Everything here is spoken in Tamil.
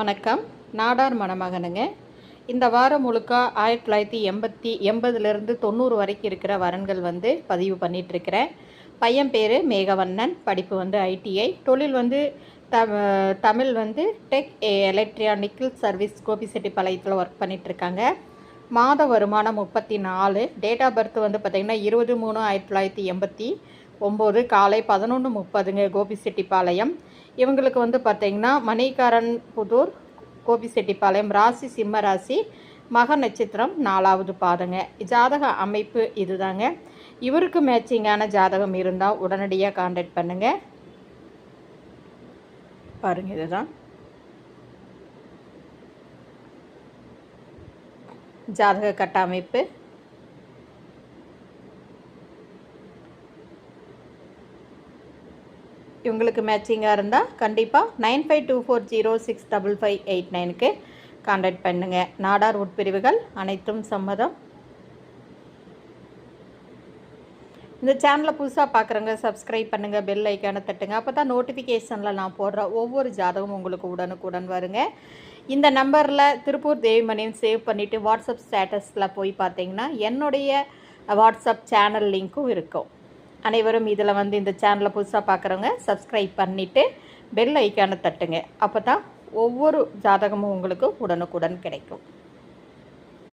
வணக்கம். நாடார் மணமகனுங்க. இந்த வாரம் முழுக்க ஆயிரத்தி தொள்ளாயிரத்தி எண்பத்தி எண்பதுலேருந்து தொண்ணூறு வரைக்கும் இருக்கிற வரன்கள் வந்து பதிவு பண்ணிகிட்ருக்கிறேன் பையன் பேர் மேகவண்ணன். படிப்பு வந்து ஐடிஐ. தொழில் வந்து த தமிழ் வந்து டெக் எலக்ட்ரானிக்கல் சர்வீஸ் கோபிசெட்டிப்பாளையத்தில் ஒர்க் பண்ணிகிட்ருக்காங்க மாத வருமானம் முப்பத்தி நாலு. டேட் ஆஃப் பர்த் வந்து பார்த்திங்கன்னா இருபது மூணு ஆயிரத்தி தொள்ளாயிரத்தி எண்பத்தி ஒம்பது காலை பதினொன்று முப்பதுங்க கோபிசெட்டிப்பாளையம். இவங்களுக்கு வந்து பார்த்திங்கன்னா மணிகாரன் புதூர் கோபிசெட்டிப்பாளையம் ராசி சிம்ம ராசி மக நட்சத்திரம் நாலாவது பாதங்க. ஜாதக அமைப்பு இதுதாங்க. இவருக்கு மேட்சிங்கான ஜாதகம் இருந்தால் உடனடியாக காண்டாக்ட் பண்ணுங்க. பாருங்க இதுதான். ஜாதக கட்டமைப்பு. இவங்களுக்கு மேட்சிங்காக இருந்தால் கண்டிப்பாக nine five two four zero six double five eight நைனுக்கு காண்டாக்ட் பண்ணுங்கள் நாடார் உட்பிரிவுகள் அனைத்தும் சம்மதம். இந்த சேனலை புதுசாக பார்க்குறவங்க சப்ஸ்கிரைப் பண்ணுங்கள் பெல் ஐக்கானை தட்டுங்க. அப்போ தான் நோட்டிஃபிகேஷனில் நான் போடுற ஒவ்வொரு ஜாதகமும் உங்களுக்கு உடனுக்குடன் வருங்க. இந்த நம்பரில் திருப்பூர் தேவிமணியும் சேவ் பண்ணிவிட்டு வாட்ஸ்அப் ஸ்டேட்டஸில் போய் பார்த்தீங்கன்னா என்னுடைய வாட்ஸ்அப் சேனல் லிங்க்கும் இருக்கும். அனைவரும் இதில் வந்து இந்த சேனலை புதுசாக பார்க்குறவங்க சப்ஸ்கிரைப் பண்ணிவிட்டு பெல் ஐக்கானை தட்டுங்க. அப்போ தான் ஒவ்வொரு ஜாதகமும் உங்களுக்கு உடனுக்குடன் கிடைக்கும்.